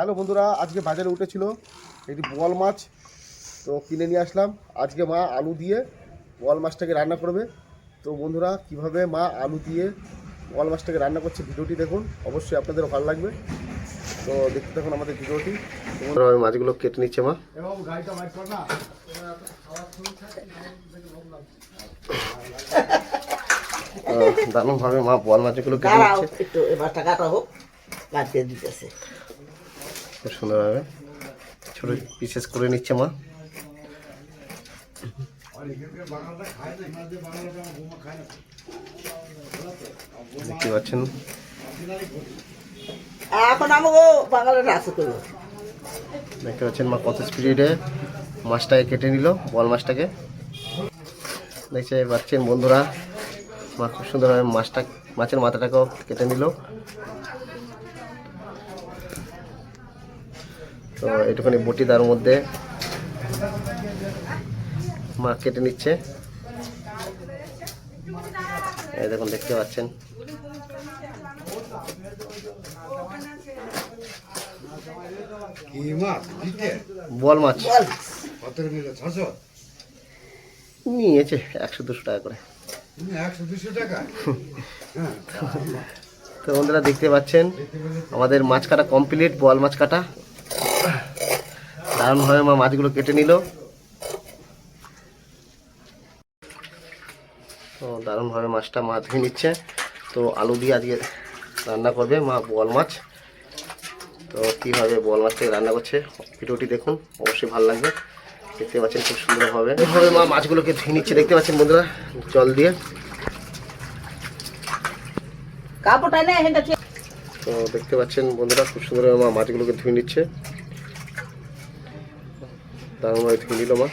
Hello বন্ধুরা আজকে বাজারে উঠেছিল একটি বোয়াল মাছ তো কিনে নিয়ে আসলাম। আজকে মা আলু দিয়ে বোয়াল মাছটাকে রান্না করবে। তো বন্ধুরা কীভাবে মা আলু দিয়ে বোয়াল মাছটাকে রান্না করছে ভিডিওটি দেখুন। অবশ্যই আপনাদের ভালো লাগবে। তো দেখতে থাকুন আমাদের ভিডিওটি। মাছগুলো কেটে নিচ্ছে মা। দারুণভাবে মা বোয়াল মাছগুলো কেটে নিচ্ছে। একটু এবারটা কাটা হোক কাটিয়ে দিতেছে। খুব সুন্দরভাবে। ছোট পিসেস করে নিচ্ছে মা। দেখতে পাচ্ছেন? এখন আমাকে বাঙালির রাসু করব। দেখতে পাচ্ছেন মা কত স্পিডে মাছটাকে কেটে নিল বল মাছটাকে। দেখতে পাচ্ছেন বন্ধুরা মা খুব সুন্দরভাবে মাছটা মাছের মাথাটাকেও কেটে নিল। তো এটুখানি বটি তার মধ্যে মা কেটে নিচ্ছে। এই দেখুন দেখতে পাচ্ছেন। বল মাছ। নিয়েছে একশো দুশো টাকা করে। হ্যাঁ তো বন্ধুরা দেখতে পাচ্ছেন আমাদের মাছ কাটা কমপ্লিট বল মাছ কাটা। দারুণভাবে মা মাছগুলো কেটে নিল। তো দারুণভাবে মাছটা মা ধুয়ে নিচ্ছে। তো আলু দিয়ে আজকে রান্না করবে মা বল মাছ। তো কীভাবে বল মাছটাকে রান্না করছে ভিডিওটি দেখুন অবশ্যই ভালো লাগবে। দেখতে পাচ্ছেন খুব সুন্দরভাবে। এভাবে মা মাছগুলোকে ধুয়ে নিচ্ছে দেখতে পাচ্ছেন বন্ধুরা জল দিয়ে। তো দেখতে পাচ্ছেন বন্ধুরা খুব সুন্দর মা মাছগুলোকে ধুয়ে নিচ্ছে। দারুণভাবে ধুয়ে নিল মা।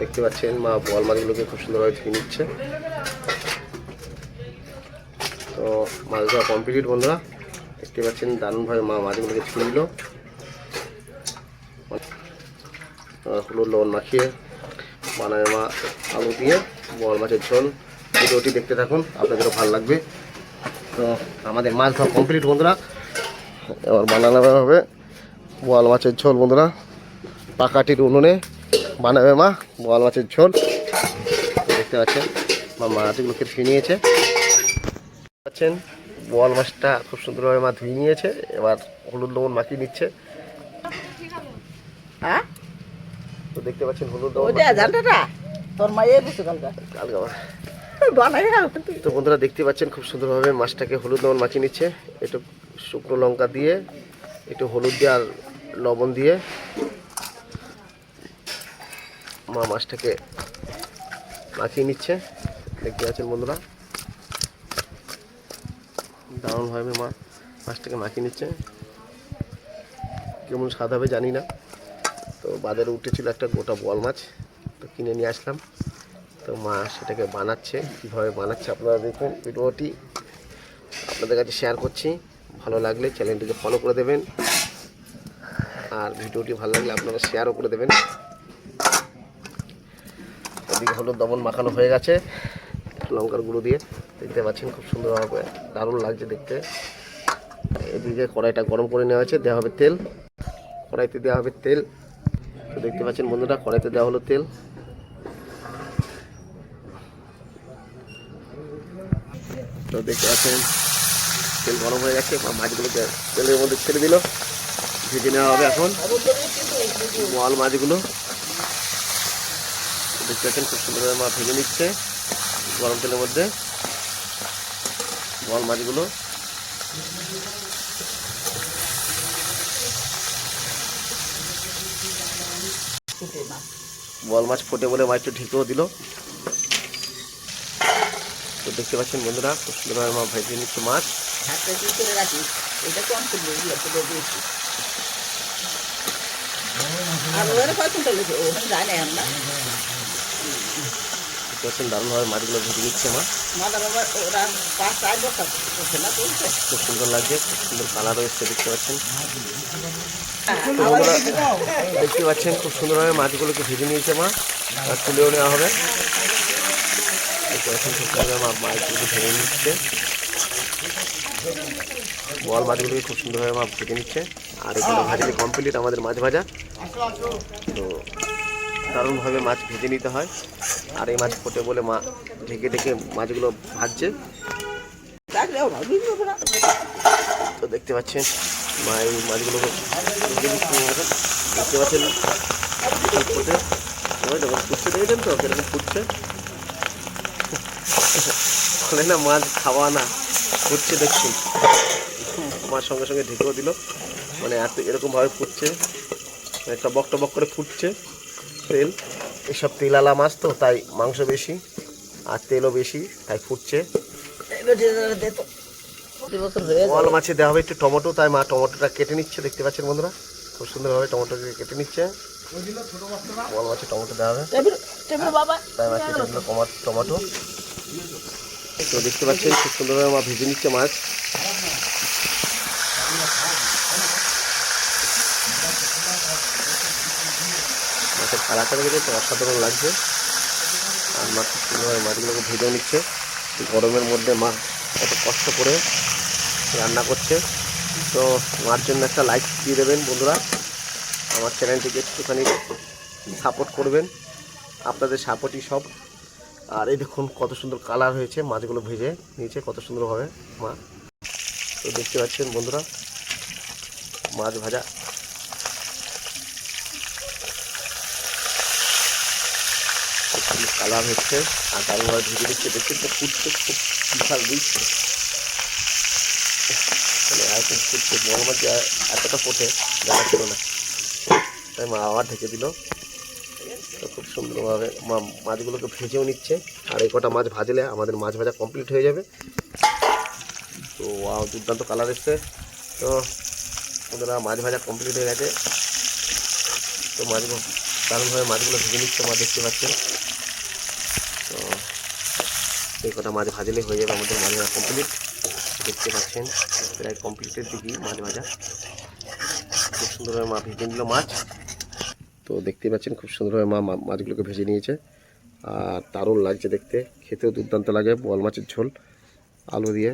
দেখতে পাচ্ছেন মা বল মাছগুলোকে খুব সুন্দরভাবে ধুয়ে নিচ্ছে। তো মাছ ধোয়া কমপ্লিট বন্ধুরা। দেখতে পাচ্ছেন দারুণভাবে মা মাছগুলোকে ধুয়ে নিল। হলুদ লবণ মাখিয়ে বানায় মা আলু দিয়ে বড় মাছের ঝোল। ভিডিওটি দেখতে থাকুন, আপনাদেরও ভালো লাগবে। তো আমাদের মাছ ধোয়া কমপ্লিট বন্ধুরা। এবার বানানো হবে। বোয়াল মাছের ঝোল বন্ধুরা। পাকাটির উনুনে বানাবে মা বোয়াল মাছের ঝোল। দেখতে পাচ্ছেন মা মাছগুলোকে ধুয়ে নিয়েছে। পাচ্ছেন বোয়াল মাছটা খুব সুন্দরভাবে মা ধুয়ে নিয়েছে। এবার হলুদ লবণ মাখিয়ে নিচ্ছে। হ্যাঁ? তো দেখতে পাচ্ছেন হলুদ লবণ তোর বুঝতে কালকা কালকে তো বন্ধুরা দেখতে পাচ্ছেন খুব সুন্দরভাবে মাছটাকে হলুদ লবণ মাখিয়ে নিচ্ছে। একটু শুকনো লঙ্কা দিয়ে, একটু হলুদ দিয়ে আর লবণ দিয়ে মা মাছটাকে মাখিয়ে নিচ্ছে। দেখতে পাচ্ছেন বন্ধুরা। দারুণভাবে মা মাছটাকে মাখিয়ে নিচ্ছে। কেমন স্বাদ হবে জানি না। তো বাজারে উঠেছিল একটা গোটা বল মাছ, তো কিনে নিয়ে আসলাম। তো মা সেটাকে বানাচ্ছে, কীভাবে বানাচ্ছে আপনারা দেখুন ভিডিওটি। আপনাদের কাছে শেয়ার করছি, ভালো লাগলে চ্যানেলটিকে ফলো করে দেবেন। আর ভিডিওটি ভালো লাগলে আপনারা শেয়ারও করে দেবেন। এদিকে হলুদ দমন মাখানো হয়ে গেছে, লঙ্কার গুঁড়ো দিয়ে। দেখতে পাচ্ছেন খুব সুন্দরভাবে দারুণ লাগছে দেখতে। এদিকে কড়াইটা গরম করে নেওয়া হয়েছে, দেওয়া হবে তেল। কড়াইতে দেওয়া হবে তেল। তো দেখতে পাচ্ছেন বন্ধুরা, কড়াইতে দেওয়া হলো তেল। তো দেখতে পাচ্ছেন, তেল গরম হয়ে গেছে, মা মাছগুলোকে তেলের মধ্যে ছেড়ে দিল, ভেজে নেওয়া হবে এখন। বল মাছগুলো। দেখতে পাচ্ছেন, খুব সুন্দরভাবে মা ভেজে নিচ্ছে গরম তেলের মধ্যে। বল মাছগুলো। বল মাছ ফোটে বলে মাছটা ঢেকেও দিল। তো দেখতে পাচ্ছেন বন্ধুরা খুব সুন্দরভাবে মা ভেজে নিচ্ছে মাছ। আমরা। দারুণভাবে মাছগুলো ভেজে নিচ্ছে তুলছে খুব সুন্দর লাগছে খুব সুন্দর কালার হয়েছে দেখতে পাচ্ছেন। আবার দেখতে পাচ্ছেন খুব সুন্দরভাবে মাছগুলোকে ভেজে নিয়েছে মা আর তুলেও নেওয়া হবে। সুন্দর মাছগুলো নিচ্ছে বল মাছগুলোকে খুব সুন্দরভাবে মা ভেজে নিচ্ছে। আর এখানে ভাজলে কমপ্লিট আমাদের মাছ ভাজা, তো দারুণভাবে মাছ ভেজে নিতে হয়। আর এই মাছ ফোটে বলে মা ঢেকে ঢেকে মাছগুলো ভাজছে। তো দেখতে পাচ্ছেন, মা এই মাছগুলোকে দেখতে পাচ্ছেন। ফোটে। ফুটছে, দেখেছেন তো কীরকম ফুটছে? বলে না মাছ খাওয়া না ফুটছে দেখছেন মার সঙ্গে সঙ্গে ঢেকেও দিল। মানে এত এরকমভাবে ফুটছে। মানে বক টবক করে ফুটছে তেল। এসব তেলালা মাছ তো তাই মাংস বেশি আর তেলও বেশি তাই ফুটছে। বল মাছে দেওয়া হবে একটু টমেটো তাই মা টমেটোটা কেটে নিচ্ছে দেখতে পাচ্ছেন বন্ধুরা? খুব সুন্দরভাবে টমেটোকে কেটে নিচ্ছে। বল মাছে টমেটো দেওয়া হবে। তাই মা কেটে টমেটো। দেখতে পাচ্ছেন খুব সুন্দরভাবে আমার ভেজে নিচ্ছে মাছ। মাছের কালারটা দেখেছে তো অসাধারণ লাগছে। আর মা খুব সুন্দরভাবে মাছগুলোকে ভেজেও নিচ্ছে। গরমের মধ্যে মা কত কষ্ট করে রান্না করছে। তো মার জন্য একটা লাইক দিয়ে দেবেন বন্ধুরা। আমার চ্যানেলটিকে একটুখানি সাপোর্ট করবেন। আপনাদের সাপোর্টই সব। আর এই দেখুন কত সুন্দর কালার হয়েছে, মাছগুলো ভেজে নিয়েছে, কত সুন্দরভাবে মা। তো দেখতে পাচ্ছেন বন্ধুরা, মাছ ভাজা। কালার হচ্ছে, আর দারুণভাবে ভেজে দিচ্ছে দেখতে তো ফুটছে খুব বিশাল দিচ্ছে মানে এরকম ফুটছে বড় মাছ এতটা ফোটে, জানা ছিল না। তাই মা আবার ঢেকে দিল। তো খুব সুন্দরভাবে মাছগুলোকে ভেজেও নিচ্ছে। আর এই কটা মাছ ভাজলে আমাদের মাছ ভাজা কমপ্লিট হয়ে যাবে। তো দুর্দান্ত কালার এসছে। তো ওদের মাছ ভাজা কমপ্লিট হয়ে গেছে। তো মাছগুলো দারুণভাবে মাছগুলো ভেজে নিচ্ছে মা, দেখতে পাচ্ছেন। তো, এই কটা মাছ ভাজলে হয়ে যাবে আমাদের মাছ ভাজা কমপ্লিট দেখতে পাচ্ছেন, প্রায় কমপ্লিটের দিকেই মাছ ভাজা। খুব সুন্দরভাবে মা ভেজে নিল মাছ। তো দেখতে পাচ্ছেন খুব সুন্দরভাবে মা মাছগুলোকে ভেজে নিয়েছে। আর দারুণ লাগছে দেখতে। খেতেও দুর্দান্ত লাগে বল মাছের ঝোল, আলু দিয়ে।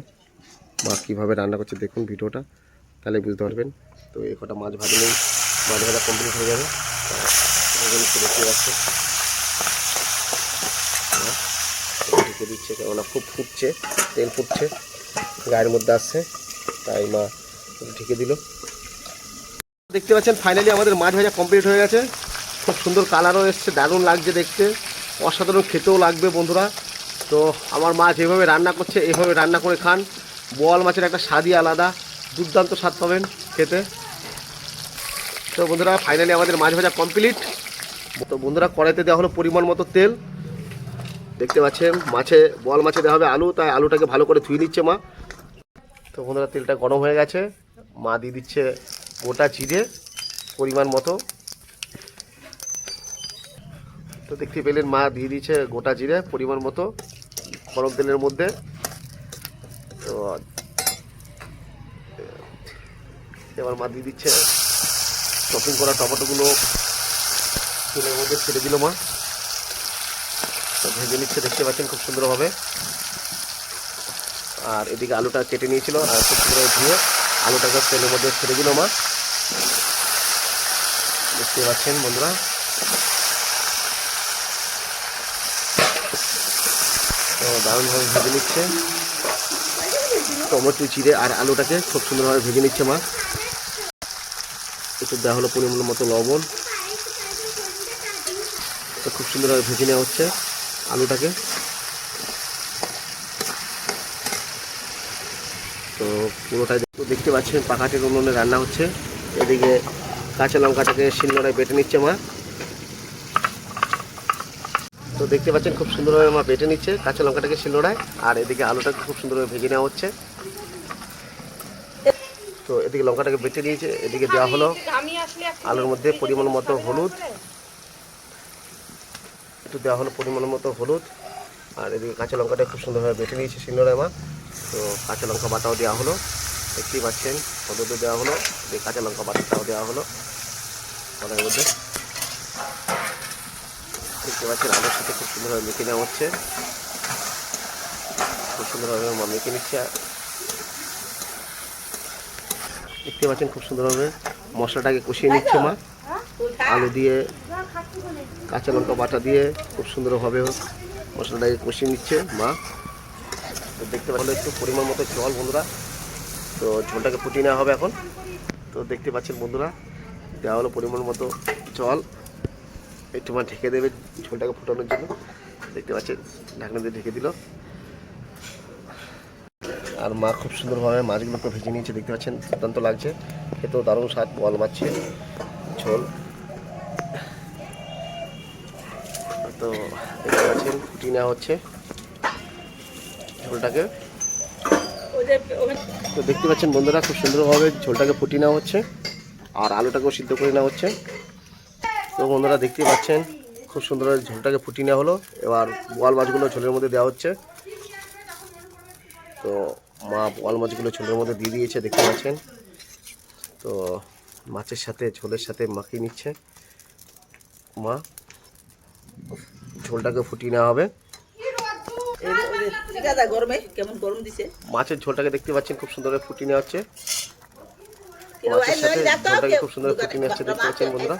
মা কীভাবে রান্না করছে দেখুন ভিডিওটা, তাহলে বুঝতে পারবেন। তো এই কটা মাছ ভাজলেই মাছ ভাজা কমপ্লিট হয়ে যাবে। দেখতে পাচ্ছে ঢেকে দিচ্ছে, কেননা খুব ফুটছে, তেল ফুটছে, গায়ের মধ্যে আসছে, তাই মা ঢেকে দিল। দেখতে পাচ্ছেন ফাইনালি আমাদের মাছ ভাজা কমপ্লিট হয়ে গেছে। খুব সুন্দর কালারও এসছে, দারুণ লাগছে দেখতে। অসাধারণ খেতেও লাগবে বন্ধুরা। তো আমার মা যেভাবে রান্না করছে, এভাবে রান্না করে খান। বোয়াল মাছের একটা স্বাদই আলাদা। দুর্দান্ত স্বাদ পাবেন খেতে। তো বন্ধুরা ফাইনালি আমাদের মাছ ভাজা কমপ্লিট তো বন্ধুরা, কড়াইতে দেওয়া হলো পরিমাণ মতো তেল। দেখতে পাচ্ছেন, মাছে বল মাছে দেওয়া হবে আলু, তাই আলুটাকে ভালো করে ধুয়ে নিচ্ছে মা। তো বন্ধুরা, তেলটা গরম হয়ে গেছে। মা দিয়ে দিচ্ছে গোটা জিরে, পরিমাণ মতো। তো দেখতে পেলেন মা দিয়ে দিচ্ছে গোটা জিরে পরিমাণ মতো, গরম তেলের মধ্যে। তো এবার মা দিয়ে দিচ্ছে চপিং করা টমেটোগুলো, তেলের মধ্যে ছেড়ে দিল মা। তো ভেজে নিচ্ছে, দেখতে পাচ্ছেন খুব সুন্দরভাবে। আর এদিকে আলুটা কেটে নিয়েছিল, আর খুব সুন্দরভাবে ধুয়ে আলুটাকে তেলের মধ্যে ছেড়ে দিল মা। দেখতে পাচ্ছেন বন্ধুরা দারুণভাবে ভেজে নিচ্ছে। টমেটো চিড়ে আর আলুটাকে খুব সুন্দরভাবে ভেজে নিচ্ছে মা। একটু দেওয়া হলো পরিমাণ মতো লবণ। তো খুব সুন্দরভাবে ভেজে নেওয়া হচ্ছে আলুটাকে। তো পুরোটাই দেখতে পাচ্ছেন পাখাটের উনুনে রান্না হচ্ছে। এদিকে কাঁচা লঙ্কাটাকে শিলনোড়ায় বেটে নিচ্ছে মা। তো দেখতে পাচ্ছেন খুব সুন্দরভাবে মা বেটে নিচ্ছে, কাঁচা লঙ্কাটাকে শিলনোড়ায়, আর এদিকে আলুটাকে খুব সুন্দরভাবে ভেজে নেওয়া হচ্ছে। তো এদিকে লঙ্কাটাকে বেটে নিয়েছে, এদিকে দেওয়া হলো আলুর মধ্যে পরিমাণ মতো হলুদ। একটু দেওয়া হলো পরিমাণ মতো হলুদ, আর এদিকে কাঁচা লঙ্কাটা খুব সুন্দরভাবে বেটে নিয়েছে শিলনোড়ায় মা। তো কাঁচা লঙ্কা বাটাও দেওয়া হলো, দেখতেই পাচ্ছেন হলুদও দেওয়া হলো কাঁচা লঙ্কা বাটাটাও দেওয়া হলো। কড়াইয়ের মধ্যে। দেখতে পাচ্ছেন, আলুর সাথে খুব সুন্দরভাবে মেখে নেওয়া হচ্ছে। খুব সুন্দরভাবে মা মেখে নিচ্ছে। দেখতে পাচ্ছেন, খুব সুন্দরভাবে মশলাটাকে কষিয়ে নিচ্ছে মা। আলু দিয়ে, কাঁচা লঙ্কা বাটা দিয়ে খুব সুন্দরভাবে মশলাটাকে কষিয়ে নিচ্ছে মা। তো দেখতে পাচ্ছেন, একটু পরিমাণ মতো জল বন্ধুরা। তো ঝোলটাকে ফুটিয়ে নেওয়া হবে এখন। তো দেখতে পাচ্ছেন বন্ধুরা, দেওয়া হলো পরিমাণ মতো জল। একটু মা ঢেকে দেবে ঝোলটাকে ফুটানোর জন্য। দেখতে পাচ্ছেন, ঢাকনা দিয়ে ঢেকে দিল। আর মা খুব সুন্দরভাবে মাছগুলোকে ভেজে নিয়েছে, দেখতে পাচ্ছেন, দুর্দান্ত লাগছে। খেতেও দারুণ স্বাদ, বল মারছে ঝোল। তো দেখতে পাচ্ছেন ফুটিয়ে নেওয়া হচ্ছে ঝোলটাকে। তো দেখতে পাচ্ছেন বন্ধুরা, খুব সুন্দরভাবে ঝোলটাকে ফুটিয়ে নেওয়া হচ্ছে। আর আলুটাকেও সিদ্ধ করে নেওয়া হচ্ছে। তো বন্ধুরা দেখতে পাচ্ছেন খুব সুন্দরভাবে ঝোলটাকে ফুটিয়ে নেওয়া হলো। এবার বোয়াল মাছগুলো ঝোলের মধ্যে দেওয়া হচ্ছে। তো মা বোয়াল মাছগুলো ঝোলের মধ্যে দিয়ে দিয়েছে দেখতে পাচ্ছেন। তো মাছের সাথে ঝোলের সাথে মাখিয়ে নিচ্ছে মা। ঝোলটাকে ফুটিয়ে নেওয়া হবে। মাছের ঝোলটাকে দেখতে পাচ্ছেন খুব সুন্দরভাবে ফুটিয়ে নেওয়া হচ্ছে। মাছের সাথে ঝোলটাকে খুব সুন্দর ফুটিয়ে নিচ্ছে দেখতে পাচ্ছেন বন্ধুরা।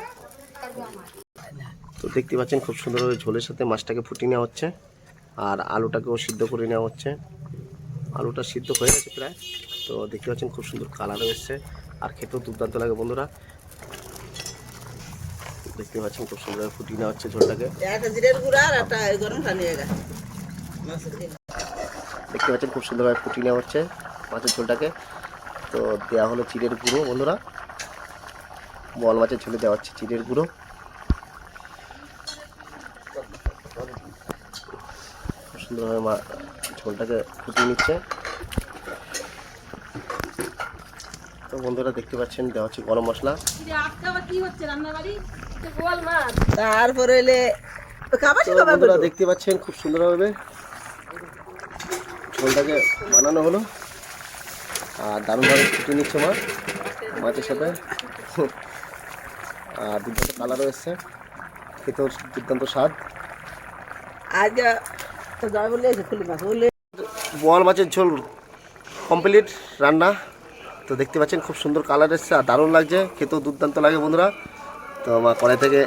তো দেখতে পাচ্ছেন খুব সুন্দরভাবে ঝোলের সাথে মাছটাকে ফুটিয়ে নেওয়া হচ্ছে। আর আলুটাকেও সিদ্ধ করে নেওয়া হচ্ছে। আলুটা সিদ্ধ হয়ে গেছে প্রায়। তো দেখতে পাচ্ছেন খুব সুন্দর কালারও এসছে। আর খেতেও দুর্দান্ত লাগে বন্ধুরা। দেখতে পাচ্ছেন খুব সুন্দরভাবে ফুটিয়ে নেওয়া হচ্ছে ঝোলটাকে। দেখতে পাচ্ছেন খুব সুন্দরভাবে ফুটিয়ে নেওয়া হচ্ছে মাছের ঝোলটাকে। তো দেওয়া হলো চিড়ের গুঁড়ো বন্ধুরা। বল মাছের ঝোলে দেওয়া হচ্ছে চিড়ের গুঁড়ো। সুন্দরভাবে মা ঝোলটাকে ফুটিয়ে নিচ্ছে। তো বন্ধুরা দেখতে পাচ্ছেন দেওয়া হচ্ছে গরম মশলা। তারপরে এলে বন্ধুরা দেখতে পাচ্ছেন খুব সুন্দরভাবে। ঝোলটাকে বানানো হলো। আর দারুণভাবে ফুটিয়ে নিচ্ছে মা মাছের সাথে। আর দুর্দান্ত কালারও এসছে। খেতেও দুর্দান্ত স্বাদ। আজ বোয়াল মাছের ঝোল কমপ্লিট রান্না। তো দেখতে পাচ্ছেন খুব সুন্দর কালার এসছে আর দারুণ লাগছে, খেতেও দুর্দান্ত লাগে বন্ধুরা। তো মা কড়াই থেকে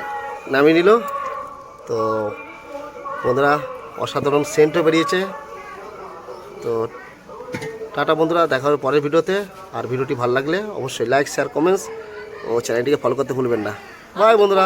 নামিয়ে নিল। তো বন্ধুরা, অসাধারণ সেন্টও বেরিয়েছে। তো টাটা বন্ধুরা, দেখা হবে পরের ভিডিওতে। আর ভিডিওটি ভালো লাগলে অবশ্যই লাইক শেয়ার কমেন্টস ও চ্যানেলটিকে ফলো করতে ভুলবেন না। বাই বন্ধুরা।